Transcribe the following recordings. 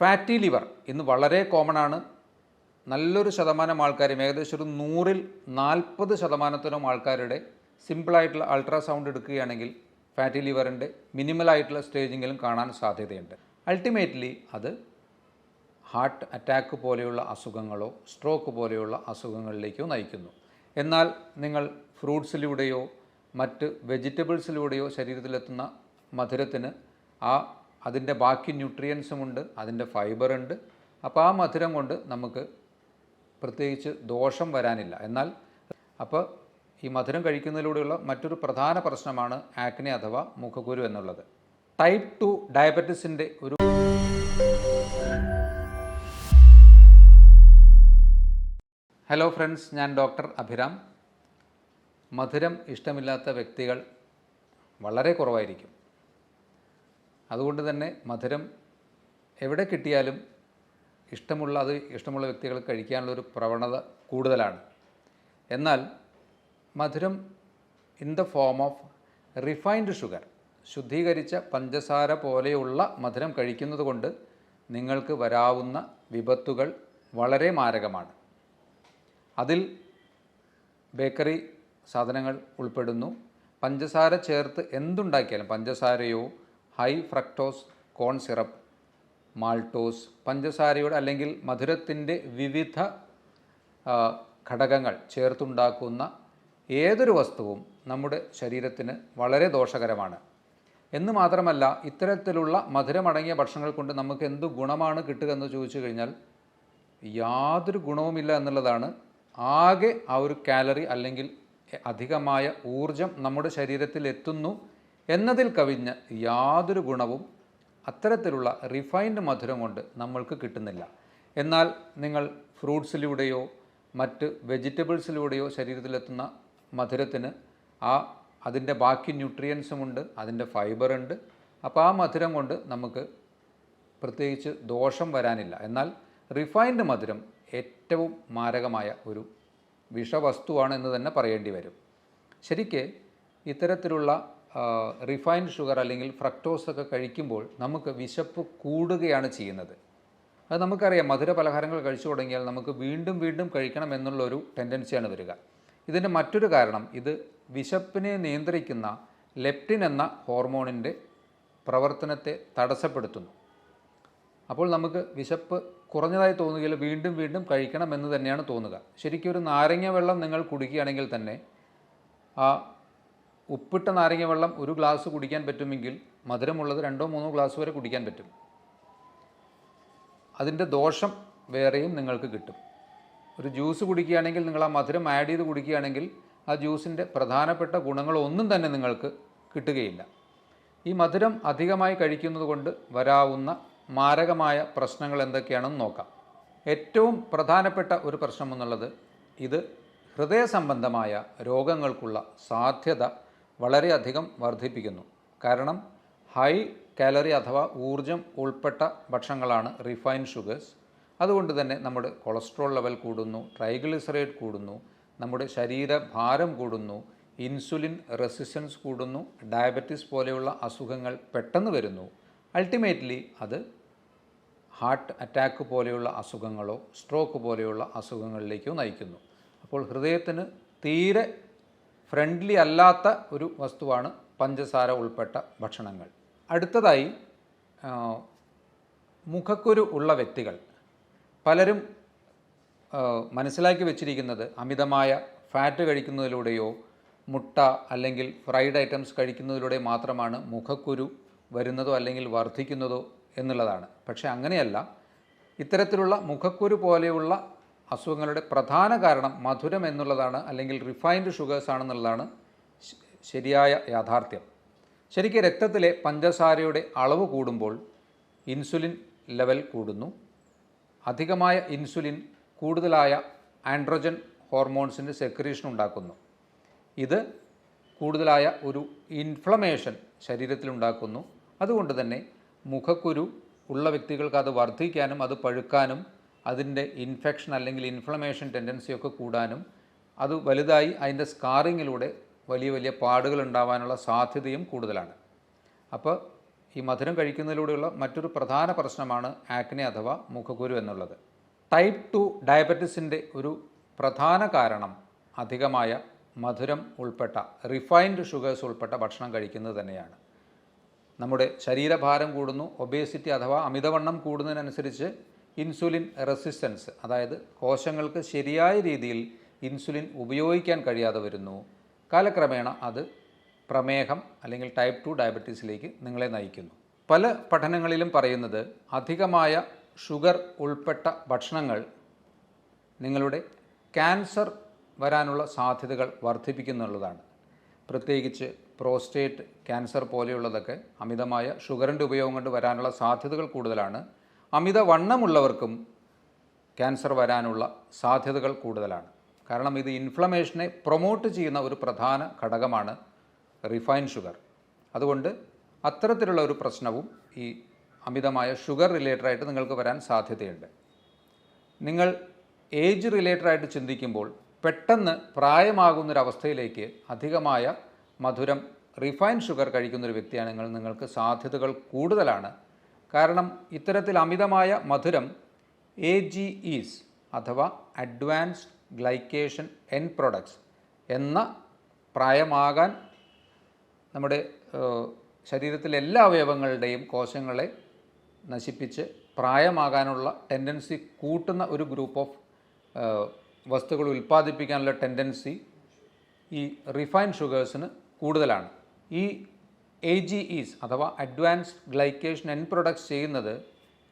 Fatty liver ഇന്ന് വളരെ common ആണ്. നല്ലൊരു ശതമാനം ആൾക്കാരും ഏകദേശം ഒരു നൂറിൽ നാൽപ്പത് ശതമാനത്തിനും ആൾക്കാരുടെ സിമ്പിളായിട്ടുള്ള അൾട്രാസൗണ്ട് എടുക്കുകയാണെങ്കിൽ ഫാറ്റി ലിവറിന്റെ മിനിമലായിട്ടുള്ള സ്റ്റേജെങ്കിലും കാണാൻ സാധ്യതയുണ്ട്. അൾട്ടിമേറ്റ്ലി അത് ഹാർട്ട് അറ്റാക്ക് പോലെയുള്ള അസുഖങ്ങളോ സ്ട്രോക്ക് പോലെയുള്ള അസുഖങ്ങളിലേക്കോ നയിക്കുന്നു. എന്നാൽ നിങ്ങൾ ഫ്രൂട്ട്സിലൂടെയോ മറ്റ് വെജിറ്റബിൾസിലൂടെയോ ശരീരത്തിലെത്തുന്ന മധുരത്തിന് ആ അതിന്റെ ബാക്കി ന്യൂട്രിയൻസും ഉണ്ട് അതിന്റെ ഫൈബർ ഉണ്ട്. അപ്പോൾ ആ മധുരം കൊണ്ട് നമുക്ക് പ്രത്യേകിച്ച് ദോഷം വരാനില്ല. എന്നാൽ അപ്പോൾ ഈ മധുരം കഴിക്കുന്നതിലൂടെയുള്ള മറ്റൊരു പ്രധാന പ്രശ്നമാണ് ആക്നെ അഥവാ മുഖക്കുരു എന്നുള്ളത്. ടൈപ്പ് ടു ഡയബറ്റിസിന്റെ ഒരു ഹലോ ഫ്രണ്ട്സ് ഞാൻ ഡോക്ടർ അഭിരാം. മധുരം ഇഷ്ടമില്ലാത്ത വ്യക്തികൾ വളരെ കുറവായിരിക്കും. അതുകൊണ്ട് തന്നെ മധുരം എവിടെ കിട്ടിയാലും ഇഷ്ടമുള്ള അത് ഇഷ്ടമുള്ള വ്യക്തികൾ കഴിക്കാനുള്ളൊരു പ്രവണത കൂടുതലാണ്. എന്നാൽ മധുരം in the form of refined sugar ശുദ്ധീകരിച്ച പഞ്ചസാര പോലെയുള്ള മധുരം കഴിക്കുന്നത് കൊണ്ട് നിങ്ങൾക്ക് വരാവുന്ന വിപത്തുകൾ വളരെ മാരകമാണ്. അതിൽ ബേക്കറി സാധനങ്ങൾ ഉൾപ്പെടുന്നു. പഞ്ചസാര ചേർത്ത് എന്തുണ്ടാക്കിയാലും പഞ്ചസാരയോ high fructose corn syrup maltose പഞ്ചസാരയുടെ അല്ലെങ്കിൽ മധുരത്തിന്റെ വിവിധ ഘടകങ്ങൾ ചേർത്തുണ്ടാക്കുന്ന ഏതൊരു വസ്തുവും നമ്മുടെ ശരീരത്തിന് വളരെ ദോഷകരമാണ്. എന്ന് മാത്രമല്ല ഇത്തരത്തിലുള്ള മധുരമടങ്ങിയ ഭക്ഷണങ്ങൾ കൊണ്ട് നമുക്ക് എന്ത് ഗുണമാണ് കിട്ടുക എന്ന് ചോദിച്ചു കഴിഞ്ഞാൽ യാതൊരു ഗുണവുമില്ല എന്നുള്ളതാണ്. ആകെ ആ ഒരു കാലറി അല്ലെങ്കിൽ അധികമായ ഊർജം നമ്മുടെ ശരീരത്തിൽ എത്തുന്നു എന്നതിൽ കവിഞ്ഞ് യാതൊരു ഗുണവും അത്തരത്തിലുള്ള റിഫൈൻഡ് മധുരം കൊണ്ട് നമ്മൾക്ക് കിട്ടുന്നില്ല. എന്നാൽ നിങ്ങൾ ഫ്രൂട്ട്സിലൂടെയോ മറ്റ് വെജിറ്റബിൾസിലൂടെയോ ശരീരത്തിലെത്തുന്ന മധുരത്തിന് ആ അതിന്റെ ബാക്കി ന്യൂട്രിയൻസും ഉണ്ട് അതിന്റെ ഫൈബർ ഉണ്ട്. അപ്പോൾ ആ മധുരം കൊണ്ട് നമുക്ക് പ്രത്യേകിച്ച് ദോഷം വരാനില്ല. എന്നാൽ റിഫൈൻഡ് മധുരം ഏറ്റവും മാരകമായ ഒരു വിഷവസ്തുവാണ് എന്ന് തന്നെ പറയേണ്ടി വരും. ശരിക്ക് ഇത്തരത്തിലുള്ള റിഫൈൻഡ് ഷുഗർ അല്ലെങ്കിൽ ഫ്രക്ടോസ് ഒക്കെ കഴിക്കുമ്പോൾ നമുക്ക് വിശപ്പ് കൂടുകയാണ് ചെയ്യുന്നത്. അത് നമുക്കറിയാം മധുര പലഹാരങ്ങൾ കഴിച്ചു തുടങ്ങിയാൽ നമുക്ക് വീണ്ടും വീണ്ടും കഴിക്കണം എന്നുള്ളൊരു ടെൻഡൻസിയാണ് വരിക. ഇതിന്റെ മറ്റൊരു കാരണം ഇത് വിശപ്പിനെ നിയന്ത്രിക്കുന്ന ലെപ്റ്റിൻ എന്ന ഹോർമോണിന്റെ പ്രവർത്തനത്തെ തടസ്സപ്പെടുത്തുന്നു. അപ്പോൾ നമുക്ക് വിശപ്പ് കുറഞ്ഞതായി തോന്നുകയില്ല വീണ്ടും വീണ്ടും കഴിക്കണം എന്ന് തന്നെയാണ് തോന്നുക. ശരിക്കും ഒരു നാരങ്ങ വെള്ളം നിങ്ങൾ കുടിക്കുകയാണെങ്കിൽ തന്നെ ആ ഉപ്പിട്ട നാരങ്ങ വെള്ളം ഒരു ഗ്ലാസ് കുടിക്കാൻ പറ്റുമെങ്കിൽ മധുരമുള്ളത് രണ്ടോ മൂന്നോ ഗ്ലാസ് വരെ കുടിക്കാൻ പറ്റും. അതിന്റെ ദോഷം വേറെയും നിങ്ങൾക്ക് കിട്ടും. ഒരു ജ്യൂസ് കുടിക്കുകയാണെങ്കിൽ നിങ്ങൾ ആ മധുരം ആഡ് ചെയ്ത് കുടിക്കുകയാണെങ്കിൽ ആ ജ്യൂസിന്റെ പ്രധാനപ്പെട്ട ഗുണങ്ങളൊന്നും തന്നെ നിങ്ങൾക്ക് കിട്ടുകയില്ല. ഈ മധുരം അധികമായി കഴിക്കുന്നത് കൊണ്ട് വരാവുന്ന മാരകമായ പ്രശ്നങ്ങൾ എന്തൊക്കെയാണെന്ന് നോക്കാം. ഏറ്റവും പ്രധാനപ്പെട്ട ഒരു പ്രശ്നം എന്നുള്ളത് ഇത് ഹൃദയ സംബന്ധമായ രോഗങ്ങൾക്കുള്ള സാധ്യത വളരെയധികം വർദ്ധിപ്പിക്കുന്നു. കാരണം ഹൈ കാലറി അഥവാ ഊർജം ഉൾപ്പെട്ട ഭക്ഷണങ്ങളാണ് റിഫൈൻഡ് ഷുഗേഴ്സ് അതുകൊണ്ട് തന്നെ നമ്മുടെ കൊളസ്ട്രോൾ ലെവൽ കൂടുന്നു ട്രൈഗ്ലിസറൈഡ് കൂടുന്നു നമ്മുടെ ശരീരഭാരം കൂടുന്നു ഇൻസുലിൻ റെസിസ്റ്റൻസ് കൂടുന്നു ഡയബറ്റിസ് പോലെയുള്ള അസുഖങ്ങൾ പെട്ടെന്ന് വരുന്നു. അൾട്ടിമേറ്റ്ലി അത് ഹാർട്ട് അറ്റാക്ക് പോലെയുള്ള അസുഖങ്ങളോ സ്ട്രോക്ക് പോലെയുള്ള അസുഖങ്ങളിലേക്കോ നയിക്കുന്നു. അപ്പോൾ ഹൃദയത്തിന് തീരെ ഫ്രണ്ട്ലി അല്ലാത്ത ഒരു വസ്തുവാണ് പഞ്ചസാര ഉൾപ്പെട്ട ഭക്ഷണങ്ങൾ. അടുത്തതായി മുഖക്കുരു ഉള്ള വ്യക്തികൾ. പലരും മനസ്സിലാക്കി വെച്ചിരിക്കുന്നത് അമിതമായ ഫാറ്റ് കഴിക്കുന്നതിലൂടെയോ മുട്ട അല്ലെങ്കിൽ ഫ്രൈഡ് ഐറ്റംസ് കഴിക്കുന്നതിലൂടെ മാത്രമാണ് മുഖക്കുരു വരുന്നതോ അല്ലെങ്കിൽ വർദ്ധിക്കുന്നതോ എന്നുള്ളതാണ്. പക്ഷേ അങ്ങനെയല്ല. ഇത്തരത്തിലുള്ള മുഖക്കുരു പോലെയുള്ള അസുഖങ്ങളുടെ പ്രധാന കാരണം മധുരം എന്നുള്ളതാണ് അല്ലെങ്കിൽ റിഫൈൻഡ് ഷുഗേഴ്സ് ആണെന്നുള്ളതാണ് ശരിയായ യാഥാർത്ഥ്യം. ശരിക്കും രക്തത്തിലെ പഞ്ചസാരയുടെ അളവ് കൂടുമ്പോൾ ഇൻസുലിൻ ലെവൽ കൂടുന്നു. അധികമായ ഇൻസുലിൻ കൂടുതലായ ആൻഡ്രോജൻ ഹോർമോൺസിന്റെ സെക്രീഷൻ ഉണ്ടാക്കുന്നു. ഇത് കൂടുതലായ ഒരു ഇൻഫ്ലമേഷൻ ശരീരത്തിലുണ്ടാക്കുന്നു അതുകൊണ്ട് തന്നെ മുഖക്കുരു ഉള്ള വ്യക്തികൾക്ക് അത് വർദ്ധിക്കാനും അത് പഴുക്കാനും അതിന്റെ ഇൻഫെക്ഷൻ അല്ലെങ്കിൽ ഇൻഫ്ലമേഷൻ ടെൻഡൻസിയൊക്കെ കൂടാനും അത് വലുതായി അതിന്റെ സ്കാറിങ്ങിലൂടെ വലിയ വലിയ പാടുകൾ ഉണ്ടാവാനുള്ള സാധ്യതയും കൂടുതലാണ്. അപ്പോൾ ഈ മധുരം കഴിക്കുന്നതിലൂടെയുള്ള മറ്റൊരു പ്രധാന പ്രശ്നമാണ് ആക്നെ അഥവാ മുഖക്കുരു എന്നുള്ളത്. ടൈപ്പ് ടു ഡയബറ്റിസിന്റെ ഒരു പ്രധാന കാരണം അധികമായ മധുരം ഉൾപ്പെട്ട റിഫൈൻഡ് ഷുഗേഴ്സ് ഉൾപ്പെട്ട ഭക്ഷണം കഴിക്കുന്നത് തന്നെയാണ്. നമ്മുടെ ശരീരഭാരം കൂടുന്നു ഒബേസിറ്റി അഥവാ അമിതവണ്ണം കൂടുന്നതിനനുസരിച്ച് ഇൻസുലിൻ റെസിസ്റ്റൻസ് അതായത് കോശങ്ങൾക്ക് ശരിയായ രീതിയിൽ ഇൻസുലിൻ ഉപയോഗിക്കാൻ കഴിയാതെ വരുന്നു. കാലക്രമേണ അത് പ്രമേഹം അല്ലെങ്കിൽ ടൈപ്പ് ടു ഡയബറ്റീസിലേക്ക് നിങ്ങളെ നയിക്കുന്നു. പല പഠനങ്ങളിലും പറയുന്നത് അധികമായ ഷുഗർ ഉൾപ്പെട്ട ഭക്ഷണങ്ങൾ നിങ്ങളുടെ ക്യാൻസർ വരാനുള്ള സാധ്യതകൾ വർദ്ധിപ്പിക്കുന്നുള്ളതാണ് പ്രത്യേകിച്ച് പ്രോസ്റ്റേറ്റ് ക്യാൻസർ പോലെയുള്ളതൊക്കെ അമിതമായ ഷുഗറിന്റെ ഉപയോഗം കൊണ്ട് വരാനുള്ള സാധ്യതകൾ കൂടുതലാണ്. അമിതവണ്ണമുള്ളവർക്കും ക്യാൻസർ വരാനുള്ള സാധ്യതകൾ കൂടുതലാണ്. കാരണം ഇത് ഇൻഫ്ലമേഷനെ പ്രൊമോട്ട് ചെയ്യുന്ന ഒരു പ്രധാന ഘടകമാണ് റിഫൈൻ ഷുഗർ. അതുകൊണ്ട് അത്തരത്തിലുള്ള ഒരു പ്രശ്നവും ഈ അമിതമായ ഷുഗർ റിലേറ്റഡ് ആയിട്ട് നിങ്ങൾക്ക് വരാൻ സാധ്യതയുണ്ട്. നിങ്ങൾ ഏജ് റിലേറ്റഡ് ആയിട്ട് ചിന്തിക്കുമ്പോൾ പെട്ടെന്ന് പ്രായമാകുന്നൊരവസ്ഥയിലേക്ക് അധികമായ മധുരം റിഫൈൻ ഷുഗർ കഴിക്കുന്നൊരു വ്യക്തിയാണെങ്കിൽ നിങ്ങൾക്ക് സാധ്യതകൾ കൂടുതലാണ്. കാരണം ഇത്തരത്തിൽ അമിതമായ മധുരം എ ജി ഈസ് അഥവാ അഡ്വാൻസ്ഡ് ഗ്ലൈക്കേഷൻ എൻ പ്രൊഡക്ട്സ് എന്ന പ്രായമാകാൻ നമ്മുടെ ശരീരത്തിലെ എല്ലാ അവയവങ്ങളുടെയും കോശങ്ങളെ നശിപ്പിച്ച് പ്രായമാകാനുള്ള ടെൻഡൻസി കൂട്ടുന്ന ഒരു ഗ്രൂപ്പ് ഓഫ് വസ്തുക്കൾ ഉൽപ്പാദിപ്പിക്കാനുള്ള ടെൻഡൻസി ഈ റിഫൈൻഡ് ഷുഗേഴ്സിന് കൂടുതലാണ്. ഈ എ ജി ഈസ് അഥവാ അഡ്വാൻസ്ഡ് ഗ്ലൈക്കേഷൻ എൻ പ്രൊഡക്ട്സ് ചെയ്യുന്നത്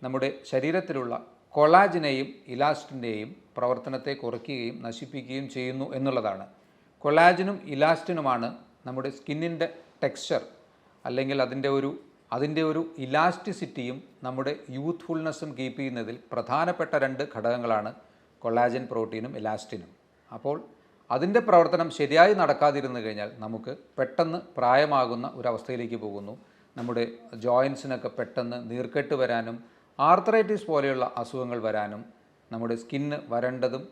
നമ്മുടെ ശരീരത്തിലുള്ള കൊളാജിനെയും ഇലാസ്റ്റിന്റെയും പ്രവർത്തനത്തെ കുറയ്ക്കുകയും നശിപ്പിക്കുകയും ചെയ്യുന്നു എന്നുള്ളതാണ്. കൊളാജിനും ഇലാസ്റ്റിനുമാണ് നമ്മുടെ സ്കിന്നിന്റെ ടെക്സ്ചർ അല്ലെങ്കിൽ അതിന്റെ ഒരു അതിന്റെ ഒരു ഇലാസ്റ്റിസിറ്റിയും നമ്മുടെ യൂത്ത്ഫുൾനെസ്സും കീപ്പ് ചെയ്യുന്നതിൽ പ്രധാനപ്പെട്ട രണ്ട് ഘടകങ്ങളാണ് കൊളാജൻ പ്രോട്ടീനും ഇലാസ്റ്റിനും. അപ്പോൾ അതിന്റെ പ്രവർത്തനം ശരിയായി നടക്കാതിരുന്നു കഴിഞ്ഞാൽ നമുക്ക് പെട്ടെന്ന് പ്രായമാകുന്ന ഒരവസ്ഥയിലേക്ക് പോകുന്നു. നമ്മുടെ ജോയിൻസിനൊക്കെ പെട്ടെന്ന് നീർക്കെട്ട് വരാനും ആർത്രൈറ്റിസ് പോലെയുള്ള അസുഖങ്ങൾ വരാനും നമ്മുടെ സ്കിന്ന് വരണ്ടതും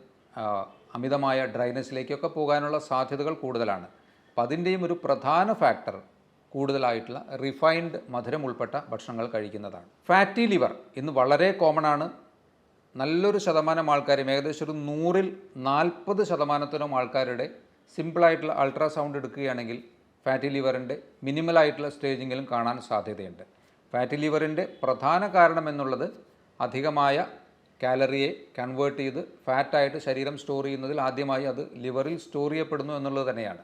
അമിതമായ ഡ്രൈനസിലേക്കൊക്കെ പോകാനുള്ള സാധ്യതകൾ കൂടുതലാണ്. അപ്പം അതിന്റെയും ഒരു പ്രധാന ഫാക്ടർ കൂടുതലായിട്ടുള്ള റിഫൈൻഡ് മധുരം ഉൾപ്പെട്ട ഭക്ഷണങ്ങൾ കഴിക്കുന്നതാണ്. ഫാറ്റി ലിവർ ഇന്ന് വളരെ കോമൺ ആണ്. നല്ലൊരു ശതമാനം ആൾക്കാരും ഏകദേശം ഒരു നൂറിൽ നാൽപ്പത് ശതമാനത്തിനും ആൾക്കാരുടെ സിമ്പിളായിട്ടുള്ള അൾട്രാസൗണ്ട് എടുക്കുകയാണെങ്കിൽ ഫാറ്റി ലിവറിന്റെ മിനിമലായിട്ടുള്ള സ്റ്റേജിങ്ങിലും കാണാൻ സാധ്യതയുണ്ട്. ഫാറ്റി ലിവറിന്റെ പ്രധാന കാരണം എന്നുള്ളത് അധികമായ കാലറിയെ കൺവേർട്ട് ചെയ്ത് ഫാറ്റായിട്ട് ശരീരം സ്റ്റോർ ചെയ്യുന്നതിൽ ആദ്യമായി അത് ലിവറിൽ സ്റ്റോർ ചെയ്യപ്പെടുന്നു എന്നുള്ളത് തന്നെയാണ്.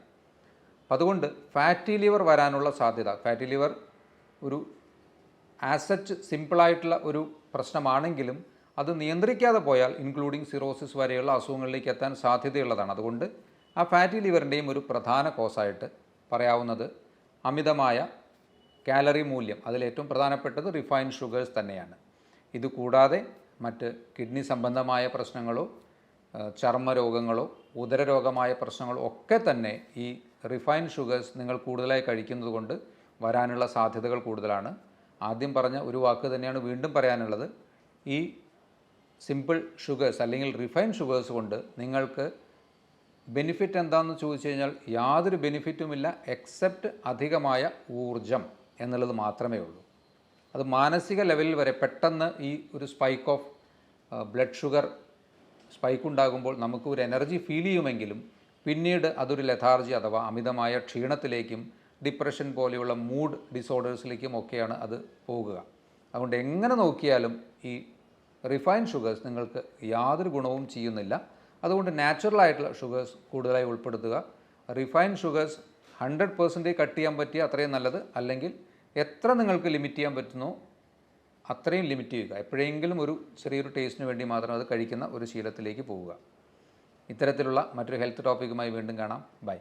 അതുകൊണ്ട് ഫാറ്റി ലിവർ വരാനുള്ള സാധ്യത ഫാറ്റി ലിവർ ഒരു ആസച്ച് സിമ്പിളായിട്ടുള്ള ഒരു പ്രശ്നമാണെങ്കിലും അത് നിയന്ത്രിക്കാതെ പോയാൽ ഇൻക്ലൂഡിങ് സിറോസിസ് വരെയുള്ള അസുഖങ്ങളിലേക്ക് എത്താൻ സാധ്യതയുള്ളതാണ്. അതുകൊണ്ട് ആ ഫാറ്റി ലിവറിന്റെയും ഒരു പ്രധാന കോസായിട്ട് പറയാവുന്നത് അമിതമായ കാലറി മൂല്യം അതിലേറ്റവും പ്രധാനപ്പെട്ടത് റിഫൈൻ ഷുഗേഴ്സ് തന്നെയാണ്. ഇത് കൂടാതെ മറ്റ് കിഡ്നി സംബന്ധമായ പ്രശ്നങ്ങളോ ചർമ്മരോഗങ്ങളോ ഉദരരോഗമായ പ്രശ്നങ്ങളോ ഒക്കെ തന്നെ ഈ റിഫൈൻ ഷുഗേഴ്സ് നിങ്ങൾ കൂടുതലായി കഴിക്കുന്നത് കൊണ്ട് വരാനുള്ള സാധ്യതകൾ കൂടുതലാണ്. ആദ്യം പറഞ്ഞ ഒരു വാക്ക് തന്നെയാണ് വീണ്ടും പറയാനുള്ളത്. ഈ സിമ്പിൾ ഷുഗേഴ്സ് അല്ലെങ്കിൽ റിഫൈൻഡ് ഷുഗേഴ്സ് കൊണ്ട് നിങ്ങൾക്ക് ബെനിഫിറ്റ് എന്താണെന്ന് ചോദിച്ചു കഴിഞ്ഞാൽ യാതൊരു ബെനിഫിറ്റുമില്ല എക്സെപ്റ്റ് അധികമായ ഊർജം എന്നുള്ളത് മാത്രമേ ഉള്ളൂ. അത് മാനസിക ലെവലിൽ വരെ പെട്ടെന്ന് ഈ ഒരു spike of blood sugar spike ഉണ്ടാകുമ്പോൾ നമുക്ക് ഒരു എനർജി ഫീൽ ചെയ്യുമെങ്കിലും പിന്നീട് അതൊരു ലെഥാർജി അഥവാ അമിതമായ ക്ഷീണത്തിലേക്കും ഡിപ്രഷൻ പോലെയുള്ള മൂഡ് ഡിസോർഡേഴ്സിലേക്കും ഒക്കെയാണ് അത് പോകുക. അതുകൊണ്ട് എങ്ങനെ നോക്കിയാലും ഈ റിഫൈൻ ഷുഗേഴ്സ് നിങ്ങൾക്ക് യാതൊരു ഗുണവും ചെയ്യുന്നില്ല. അതുകൊണ്ട് നാച്ചുറൽ ആയിട്ടുള്ള ഷുഗേഴ്സ് കൂടുതലായി ഉൾപ്പെടുത്തുക. Refined sugars hundred percentage cut ചെയ്യാൻ പറ്റിയ അത്രയും നല്ലത്. അല്ലെങ്കിൽ എത്ര നിങ്ങൾക്ക് ലിമിറ്റ് ചെയ്യാൻ പറ്റുന്നോ അത്രയും ലിമിറ്റ് ചെയ്യുക. എപ്പോഴെങ്കിലും ഒരു ചെറിയൊരു ടേസ്റ്റിന് വേണ്ടി മാത്രം അത് കഴിക്കുന്ന ഒരു ശീലത്തിലേക്ക് പോവുക. ഇത്തരത്തിലുള്ള മറ്റൊരു ഹെൽത്ത് ടോപ്പിക്കുമായി വീണ്ടും കാണാം. ബൈ